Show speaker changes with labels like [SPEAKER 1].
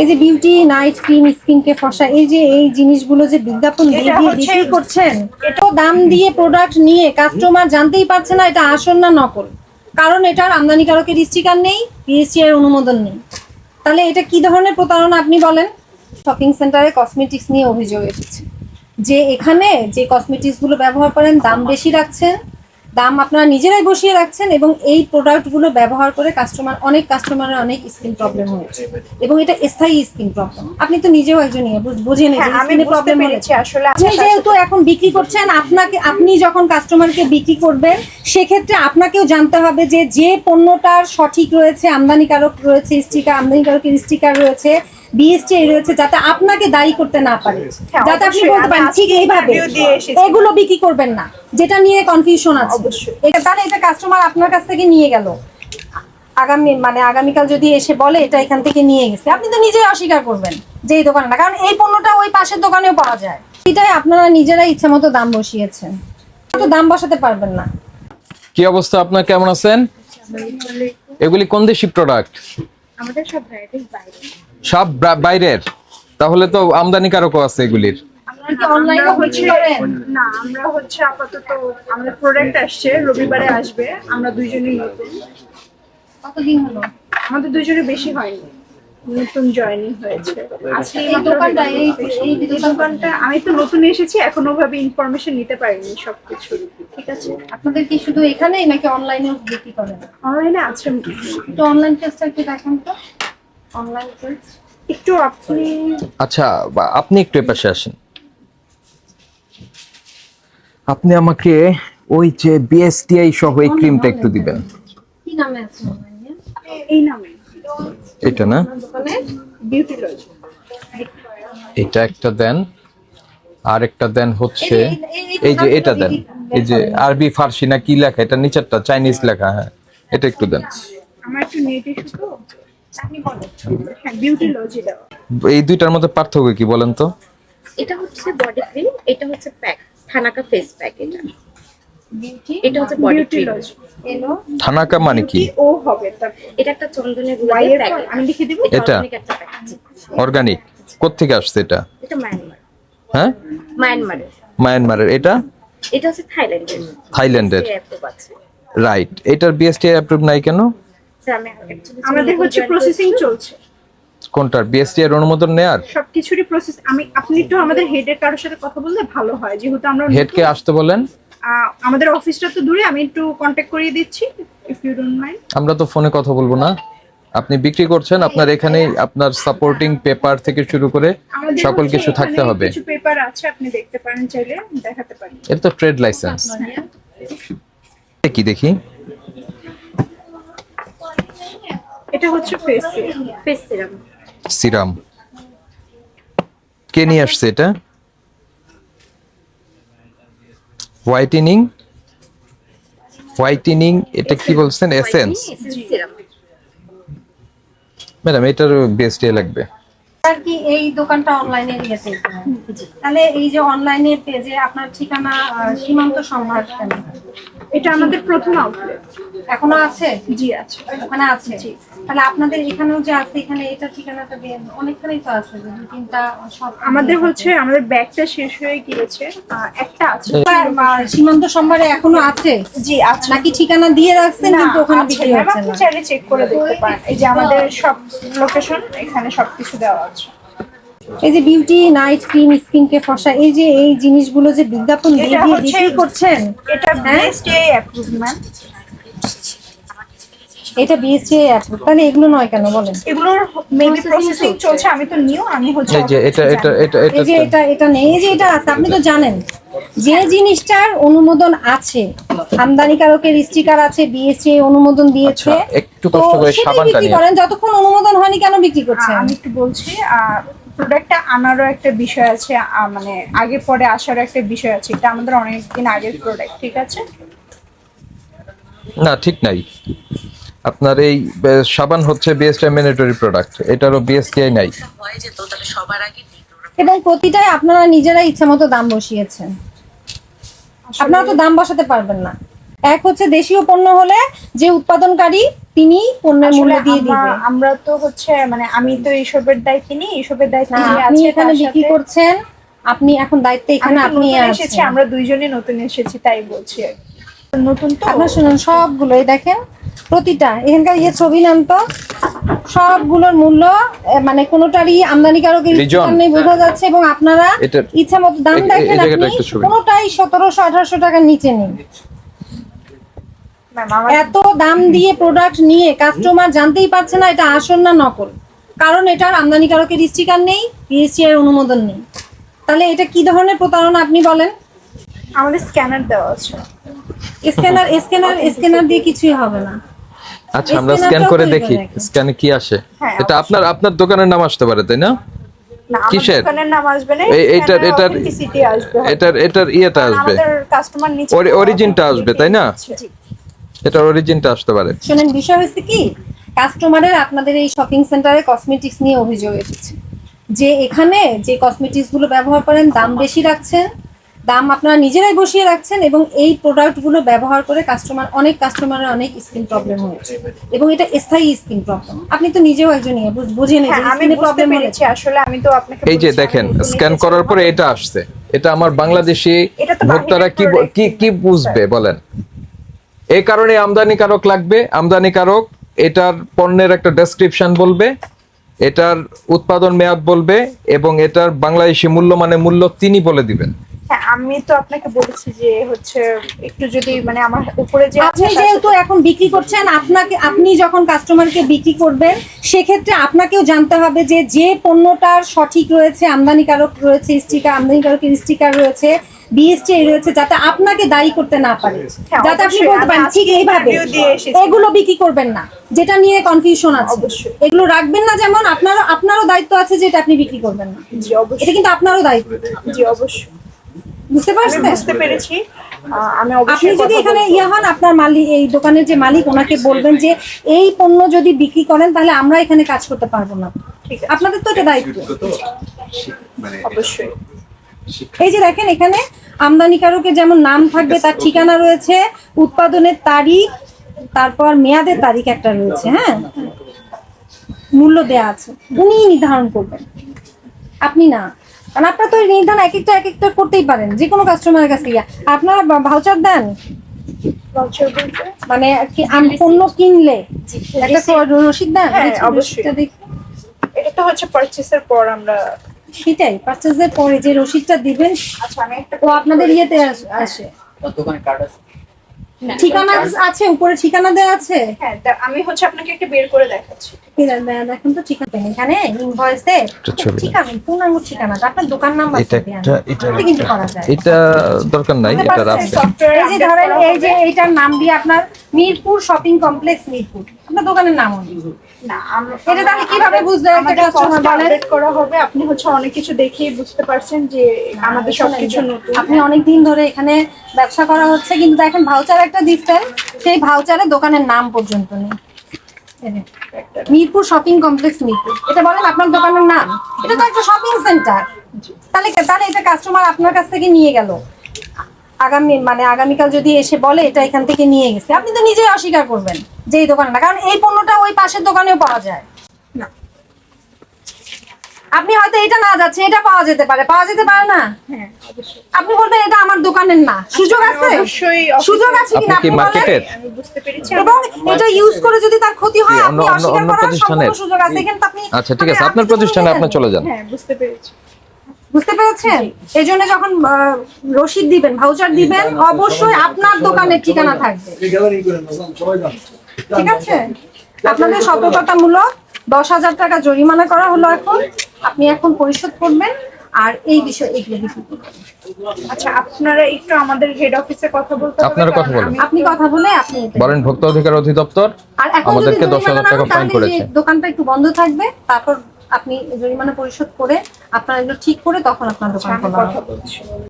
[SPEAKER 1] এই যে beauty night cream স্কিনকে ফসা এই যে এই জিনিসগুলো যে বিজ্ঞাপন দিয়ে দিয়ে বিক্রি করছেন এটাও দাম দিয়ে প্রোডাক্ট নিয়ে কাস্টমার জানতেই পারছে না এটা আসল না নকল? কারণ এটার আমদানিকারকের স্টিকার নেই বিএসসি এর অনুমোদন নেই। তাহলে এটা কি ধরনের প্রতারণা আপনি বলেন? শপিং সেন্টারে কসমেটিক্স নিয়ে অভিযোগ এসেছে। যে এখানে যে কসমেটিক্সগুলো ব্যবহার করেন দাম বেশি রাখছেন দাম আপনারা নিজেরাই বসিয়ে রাখছেন এবং এই প্রোডাক্টগুলো ব্যবহার করে কাস্টমার অনেক কাস্টমারের অনেক স্কিন প্রবলেম হয়েছে। এবং এটা স্থায়ী স্কিন প্রবলেম আপনি তো নিজেও একজন ইয়ে, বুঝ-
[SPEAKER 2] হ্যাঁ,
[SPEAKER 1] নিয়েছেন প্রবলেম
[SPEAKER 2] আসলে।
[SPEAKER 1] আপনি
[SPEAKER 2] আচ্ছা,
[SPEAKER 1] যেহেতু এখন বিক্রি করছেন আপনাকে আপনি যখন কাস্টমারকে বিক্রি করবেন সেক্ষেত্রে আপনাকেও জানতে হবে যে যে পণ্যটার সঠিক রয়েছে আমদানিকারক রয়েছে স্টিকার আমদানিকারকের স্টিকার রয়েছে বিএসটি রয়েছে যাতে আপনাকে দায়ী করতে না পারে।
[SPEAKER 2] হ্যাঁ,
[SPEAKER 1] যাতে আপনি বলতে পারেন ঠিক এইভাবে। এগুলো বিক্রি করবেন না যেটা নিয়ে কনফিউশন আছে। এটা তাহলে এটা কাস্টমার আপনার কাছ থেকে নিয়ে গেল। আগামী মানে আগামীকাল যদি এসে বলে এটা এখান থেকে নিয়ে গেছে আপনি তো নিজেই অস্বীকার করবেন যে এই দোকানে না কারণ এই পণ্যটা ওই পাশের দোকানেও পাওয়া যায়। এটাই আপনারা নিজেরাই ইচ্ছা মতো দাম বসিয়েছেন। তো দাম বসাতে পারবেন না।
[SPEAKER 3] কি অবস্থা আপনার? কেমন আছেন? এগুলি কোন দেশি প্রোডাক্ট
[SPEAKER 2] আমাদের সব ভ্যারাইটিস বাইরে।
[SPEAKER 3] সব বাইরের? তাহলে তো আমদানিকারকও আছে এগুলির।
[SPEAKER 1] অনলাইনে বিক্রি
[SPEAKER 2] না আমরা হচ্ছে আপাতত আমাদের প্রোডাক্ট আসছে রবিবারে আসবে। আমরা দুইজনই নতুন।
[SPEAKER 1] কতদিন হলো?
[SPEAKER 2] আমাদের দুইজনের বেশি হয়নি। নতুন জয়েনিং হয়েছে। আজকে
[SPEAKER 1] এই দোকানটা এই
[SPEAKER 2] দোকানটা আমি তো নতুন এসেছি এখনও ভাবে ইনফরমেশন নিতে পারিনি সবকিছু। ঠিক আছে।
[SPEAKER 1] আপনাদের কি শুধু এখানেই নাকি অনলাইনেও বিক্রি করেন?
[SPEAKER 2] অনলাইনে আছে।
[SPEAKER 1] একটু অনলাইন পেজটা একটু দেখান তো। অনলাইন পেজ
[SPEAKER 2] একটু আপনি
[SPEAKER 3] আচ্ছা আপনি একটু এপাশে আসেন। আপনি আমাকে ওই যে বিএসটিআই সহ এই ক্রিমটা একটু দিবেন।
[SPEAKER 1] কি নামে আছে
[SPEAKER 2] এই নামে।
[SPEAKER 3] এটা না?
[SPEAKER 1] দোকানে
[SPEAKER 2] বিউটি লজ
[SPEAKER 3] এটা একটা দেন। আর একটা দেন হচ্ছে
[SPEAKER 1] এই-
[SPEAKER 3] যে এটা দেন। এই যে আরবি ফার্সি না কি লেখা? এটা নিচেরটা চাইনিজ লেখা হ্যাঁ। এটা একটু দেন।
[SPEAKER 2] আমার একটু নেট ইস্যু তো আপনি বলেন। হ্যাঁ বিউটি লজ এটা
[SPEAKER 3] এই দুইটার মধ্যে পার্থক্য কি বলেন তো?
[SPEAKER 4] এটা হচ্ছে বডি ক্রিম এটা হচ্ছে প্যাক থানাকা ফেস প্যাক এটা।
[SPEAKER 1] বিউটি
[SPEAKER 4] এটা হচ্ছে বডি ক্রিম
[SPEAKER 3] থানাকা মানে কি?
[SPEAKER 2] ও হবে
[SPEAKER 4] এটা একটা চন্দনের গুঁড়ো
[SPEAKER 2] ওয়াই
[SPEAKER 4] দিয়ে
[SPEAKER 2] এর আমি লিখে দিব।
[SPEAKER 3] এটা? অর্গানিক কোত্থেকে আসছে এটা?
[SPEAKER 4] এটা মায়ানমার
[SPEAKER 3] হ্যাঁ?
[SPEAKER 4] মায়ানমারের
[SPEAKER 3] মায়ানমারের এটা?
[SPEAKER 4] এটা হচ্ছে থাইল্যান্ডের
[SPEAKER 3] থাইল্যান্ডের রাইট এটার বিএসটিআই অ্যাপ্রুভ নাই কেন?
[SPEAKER 4] স্যার, আমি actually
[SPEAKER 2] আমাদের হচ্ছে প্রসেসিং চলছে।
[SPEAKER 3] কোনটার? বিএসটিআই এর অনুমোদন নেয়ার?
[SPEAKER 2] সবকিছুরই প্রসেস আমি আপনি একটু আমাদের হেডের কারোর সাথে কথা বললে ভালো হয়। যেহেতু আমরা
[SPEAKER 3] হেডকে আসতে বলেন।
[SPEAKER 2] আমাদের অফিসটা তো দূরে আমি একটু কন্ট্যাক্ট করিয়ে দিচ্ছি ইফ ইউ ডোন্ট মাইন্ড
[SPEAKER 3] আমরা তো ফোনে কথা বলব না। আপনি বিক্রি করছেন আপনার এখানে আপনার সাপোর্টিং পেপার থেকে শুরু করে সকল কিছু থাকতে হবে।
[SPEAKER 2] কিছু পেপার আছে আপনি দেখতে পারেন চাইলে দেখাতে পারি
[SPEAKER 3] এটা তো ট্রেড লাইসেন্স কি দেখি।
[SPEAKER 2] এটা হচ্ছে ফেস
[SPEAKER 4] ফেস সিরাম
[SPEAKER 3] সিরাম কে নিয়ে আসছে এটা? হোয়াইটেনিং হোয়াইটেনিং এটা কি বলছেন? এসেন্স ম্যাডাম এটার বেস্টে লাগবে।
[SPEAKER 1] আর কি এই দোকানটা অনলাইনে দিয়েছে। তাহলে এই যে অনলাইনে পেজে আপনার ঠিকানা সীমান্ত সম্ভার কেন?
[SPEAKER 2] এটা আমাদের প্রথম আউটলেট
[SPEAKER 1] এখনও আছে?
[SPEAKER 2] জি আছে।
[SPEAKER 1] ওখানে আছে? তাহলে আপনাদের এখানেও যে আছে এখানে এটা ঠিকানাটা দিয়ে অনেকখানেই তো আছে দু তিনটা সব
[SPEAKER 2] আমাদের হচ্ছে আমাদের ব্যাগটা শেষ হয়ে গিয়েছে একটা আছে।
[SPEAKER 1] সীমান্ত সম্ভারে এখনও আছে?
[SPEAKER 2] জি আছে।
[SPEAKER 1] নাকি ঠিকানা দিয়ে রাখছেন কিন্তু ওখানে বিক্রি হচ্ছে
[SPEAKER 2] আপনি
[SPEAKER 1] না?
[SPEAKER 2] চাইলে চেক করে দেখতে পারেন। এই যে আমাদের সব লোকেশন এখানে সবকিছু দেওয়া আছে।
[SPEAKER 1] এই যে বিউটি নাইট ক্রিম স্কিনকে ফসা এই যে এই জিনিসগুলো যে বিজ্ঞাপন দিয়ে
[SPEAKER 2] এটা
[SPEAKER 1] দিয়ে বিক্রি করছেন
[SPEAKER 2] এটা
[SPEAKER 1] হ্যাঁ?
[SPEAKER 2] বিএসটিআই অ্যাপ্রুভ ম্যাম
[SPEAKER 1] এটা বিএসসি অ্যাপ্রুভ তাহলে এগুলো নয় কেন বলেন?
[SPEAKER 2] এগুলোর মেবি প্রসেসিং চলছে। আমি তো নিউ আমি হচ্ছে
[SPEAKER 3] এই যে এটা এটা এটা এটা
[SPEAKER 1] এই যে এটা এটা নেই। এই যে এটা আছে আপনি তো জানেন যে জিনিসটার অনুমোদন আছে আমদানিকারকের স্টিকার আছে বিএসসি অনুমোদন দিয়েছে
[SPEAKER 3] আচ্ছা, একটু কষ্ট
[SPEAKER 1] তো
[SPEAKER 3] করে সাবানটা
[SPEAKER 1] বিক্রি
[SPEAKER 3] নিয়ে
[SPEAKER 1] করেন যতক্ষণ অনুমোদন হয়নি কেন বিক্রি করছেন?
[SPEAKER 2] আমি একটু বলছি প্রোডাক্টটা আনারও একটা বিষয় আছে মানে আগে পরে আসারও একটা বিষয় আছে। এটা আমাদের অনেকদিন আগের প্রোডাক্ট ঠিক আছে?
[SPEAKER 3] না ঠিক নাই। আপনার এই সাবান হচ্ছে বিএসটিআই ম্যান্ডেটরি প্রোডাক্ট এটারও বিএসটিআই নাই।
[SPEAKER 5] হয়ে যেত তাহলে সবার আগে
[SPEAKER 1] এবং প্রতিটাই আপনারা নিজেরাই ইচ্ছা মতো দাম বসিয়েছেন। আপনারা তো দাম বসাতে পারবেন না। এক হচ্ছে দেশীয় পণ্য হলে যে উৎপাদনকারী তিনি পণ্যের মূল্য দিয়ে দিবে।
[SPEAKER 2] আমরা তো হচ্ছে মানে আমি তো এইসবের দায়িত্ব নিই এইসবের দায়িত্ব নিয়ে
[SPEAKER 1] আপনি এখানে বিক্রি করছেন আপনি এখন দায়িত্ব এখানে আপনি
[SPEAKER 2] এসেছি আমরা দুইজনই নতুন এসেছি তাই বলছি নতুন তো।
[SPEAKER 1] আপনার শুনুন সবগুলো এই দেখেন প্রতিটা এখানকার ইয়ে ছবি নেন তো সবগুলোর মূল্য মানে কোনোটারই আমদানিকারকের নেই বোঝা যাচ্ছে এবং আপনারা ইচ্ছা মতো দাম দেখেন আপনি। কোনোটাই সতেরোশো আঠারোশো টাকার নিচে নেই। এত দাম দিয়ে প্রোডাক্ট নিয়ে কাস্টমার জানতেই পারছে না এটা আসল না নকল। কারণ এটার আমদানিকারকের স্টিকার নেই অনুমোদন নেই। তাহলে এটা কি ধরনের প্রতারণা আপনি বলেন?
[SPEAKER 2] আমাদের স্ক্যানার দেওয়া আছে।
[SPEAKER 1] স্ক্যানার স্ক্যানার স্ক্যানার দিয়ে কিছুই হবে না।
[SPEAKER 3] আচ্ছা আমরা স্ক্যান করে দেখি স্ক্যানে কি আসে?
[SPEAKER 2] হ্যাঁ,
[SPEAKER 3] এটা আপনার আপনার দোকানের নাম আসতে পারে তাই না?
[SPEAKER 2] না
[SPEAKER 3] কিসের?
[SPEAKER 2] দোকানের নাম আসবে না
[SPEAKER 3] এই- এইটার এটার
[SPEAKER 2] হয়তো।
[SPEAKER 3] এটার এটার ইয়েটা আসবে।
[SPEAKER 2] কাস্টমার নিচে
[SPEAKER 3] অরিজিনটা আসবে, তাই না?
[SPEAKER 2] জি।
[SPEAKER 3] এটার অরিজিনটা আসতে পারে।
[SPEAKER 1] শুনেন বিষয় হচ্ছে কি? কাস্টমারের আপনাদের এই শপিং সেন্টারে কসমেটিক্স নিয়ে অভিযোগ এসেছে। যে এখানে যে কসমেটিক্সগুলো ব্যবহার করেন দাম বেশি রাখছেন দাম আপনারা নিজেরাই বসিয়ে রাখছেন এবং এই প্রোডাক্টগুলো ব্যবহার করে কাস্টমার অনেক কাস্টমারের অনেক স্কিন প্রবলেম হয়েছে। এবং এটা স্থায়ী স্কিন প্রবলেম আপনি তো নিজেও একজন ইয়ে, বুঝে নিন
[SPEAKER 2] হ্যাঁ আমি
[SPEAKER 1] প্রবলেম
[SPEAKER 2] পেরেছি আসলে আমি তো আপনাকে
[SPEAKER 3] এই যে দেখেন স্ক্যান করার পরে এটা আসছে। এটা আমার বাংলাদেশি
[SPEAKER 2] এটা তো
[SPEAKER 3] ভোক্তারা কি কি কি বুঝবে বলেন? এই কারণে আমদানিকারক লাগবে। আমদানিকারক এটার পণ্যের একটা ডেসক্রিপশন বলবে, এটার উৎপাদন মেয়াদ বলবে, এবং এটার বাংলাদেশি মূল্য মানে মূল্য তিনি বলে দিবেন।
[SPEAKER 2] হ্যাঁ আমি তো আপনাকে বলেছি যে হচ্ছে একটু যদি মানে আমার উপরে যে
[SPEAKER 1] আপনি যেহেতু এখন বিক্রি করছেন আপনাকে আপনি যখন কাস্টমারকে বিক্রি করবেন সেক্ষেত্রে আপনাকেও জানতে হবে যে যে পণ্যটার সঠিক রয়েছে আমদানিকারক রয়েছে স্টিকার আমদানিকারকের স্টিকার রয়েছে বিএসটি রয়েছে যাতে আপনাকে দায়ী করতে না পারে।
[SPEAKER 2] হ্যাঁ,
[SPEAKER 1] যাতে আপনি বলতে পারেন ঠিক এইভাবে। এগুলো বিক্রি করবেন না। যেটা নিয়ে কনফিউশন আছে। এগুলো রাখবেন না যেমন আপনারও আপনারও দায়িত্ব আছে যে এটা আপনি বিক্রি করবেন না। এটা কিন্তু আপনারও দায়িত্ব।
[SPEAKER 2] জি অবশ্যই।
[SPEAKER 1] বুঝতে
[SPEAKER 2] আমি
[SPEAKER 1] পারছেন?
[SPEAKER 2] বুঝতে পেরেছি। আমি
[SPEAKER 1] আপনি
[SPEAKER 2] অবশ্যই
[SPEAKER 1] যদি এখানে ইয়ে হন আপনার মালিক এই দোকানের যে মালিক ওনাকে বলবেন যে এই পণ্য যদি বিক্রি করেন তাহলে আমরা এখানে কাজ করতে পারব না।
[SPEAKER 2] ঠিক
[SPEAKER 1] আপনাদের তো এটা দায়িত্ব।
[SPEAKER 2] অবশ্যই।
[SPEAKER 1] এই যে দেখেন এখানে আমদানিকারকের যেমন নাম থাকবে তার ঠিকানা রয়েছে উৎপাদনের তারিখ তারপর মেয়াদের তারিখ একটা রয়েছে হ্যাঁ? মূল্য দেয়া আছে। উনি নির্ধারণ করবেন। আপনি না। কারণ আপনার তো নির্ধারণ এক একটা এক একটা করতেই পারেন যে কোনো কাস্টমারের কাছে গিয়া আপনারা ভাউচার দেন? মানে কি আমি পণ্য কিনলে? একটা রসিদ দেন?
[SPEAKER 2] হ্যাঁ, অবশ্যই।
[SPEAKER 1] দেখি।
[SPEAKER 2] এটা তো হচ্ছে পারচেসের পর আমরা
[SPEAKER 1] সেটাই পারচেসের পরে যে রসিদটা দিবেন
[SPEAKER 2] আচ্ছা আমি একটা
[SPEAKER 1] ও আপনাদের ইয়েতে আস- আসে।
[SPEAKER 6] দোকানে কার্ড আছে।
[SPEAKER 1] ঠিকানা আছে উপরে ঠিকানা দেওয়া আছে?
[SPEAKER 2] হ্যাঁ আমি হচ্ছে আপনাকে একটা বের করে দেখাচ্ছি।
[SPEAKER 1] ঠিক আছে, দেখুন তো ঠিকানা এখানে ইনভয়েসে
[SPEAKER 3] একটা ছবি।
[SPEAKER 1] ঠিকানা পূর্ণাঙ্গ ঠিকানাটা আপনার দোকান নাম্বার
[SPEAKER 3] এটা এটা
[SPEAKER 1] এটা কিন্তু করা যায়।
[SPEAKER 3] এটা দরকার নাই এটা
[SPEAKER 1] পারছেন? এই যে ধরেন এই যে এইটার নাম দিয়ে আপনার মিরপুর শপিং কমপ্লেক্স মিরপুর। আপনার দোকানের নাম।
[SPEAKER 2] না
[SPEAKER 1] এটা তাহলে কীভাবে
[SPEAKER 2] করা হবে। আপনি হচ্ছে অনেক কিছু দেখেই বুঝতে পারছেন যে আমাদের সবকিছু নতুন।
[SPEAKER 1] আপনি অনেক দিন ধরে এখানে ব্যবসা করা হচ্ছে কিন্তু দেখেন ভাউচার একটা দিচ্ছেন সেই ভাউচারে দোকানের নাম পর্যন্ত নেই। Mirpur shopping complex Mirpur. এটা বলেন আপনার দোকানের নাম? এটা তো একটা শপিং সেন্টার তাহলে তাহলে এটা কাস্টমার আপনার কাছ থেকে নিয়ে গেল। আগামী মানে আগামীকাল যদি এসে বলে, এটা এখান থেকে নিয়ে গেছে। আপনি তো নিজেই অস্বীকার করবেন যে এই দোকানটা, কারণ এই পণ্যটা ওই পাশের দোকানেও পাওয়া যায়। আপনি হয়তো এটা না যাচ্ছে এটা পাওয়া যেতে পারে। পাওয়া যেতে পারে না?
[SPEAKER 2] হ্যাঁ
[SPEAKER 1] আপনি বলবেন এটা আমার দোকানের না। সুযোগ আছে? সুযোগ আছে কিনা আপনি বলেন?
[SPEAKER 3] মার্কেটের
[SPEAKER 2] আমি বুঝতে পেরেছি
[SPEAKER 1] এবং এটা ইউজ করে যদি তার ক্ষতি হয় আপনি
[SPEAKER 3] অন্য- অন্য-
[SPEAKER 1] অস্বীকার করার
[SPEAKER 3] প্রতিষ্ঠানের?
[SPEAKER 1] সুযোগ আছে। এখানে তো আপনি
[SPEAKER 3] আচ্ছা ঠিক
[SPEAKER 1] মানে
[SPEAKER 3] আছে আপনার
[SPEAKER 1] আপনি
[SPEAKER 3] প্রতিষ্ঠানে আপনি চলে যান।
[SPEAKER 2] হ্যাঁ বুঝতে পেরেছি।
[SPEAKER 1] বুঝতে পেরেছেন? এই জন্য যখন রসিদ দিবেন ভাউচার দিবেন অবশ্যই আপনার দোকানের ঠিকানা থাকবে। ঠিক আছে? আপনাদের সতর্কতামূলক দশ হাজার টাকা জরিমানা করা হলো এখন। আপনি এখন পরিশোধ করবেন আর এই বিষয়ে এগুলো বিক্রি
[SPEAKER 2] আচ্ছা আপনারা একটু আমাদের হেড অফিসে কথা বলতে
[SPEAKER 3] আপনারা কথা বলেন।
[SPEAKER 1] আপনি কথা বলে আপনি
[SPEAKER 3] বলেন ভোক্তা অধিকার অধিদপ্তর আমাদেরকে
[SPEAKER 1] দশ
[SPEAKER 3] 10,000 টাকা ফাইন করেছে।
[SPEAKER 1] দোকানটা একটু বন্ধ থাকবে তারপর আপনি জরিমানা পরিশোধ করে আপনারা এগুলো ঠিক করে তখন আপনার দোকান খোলা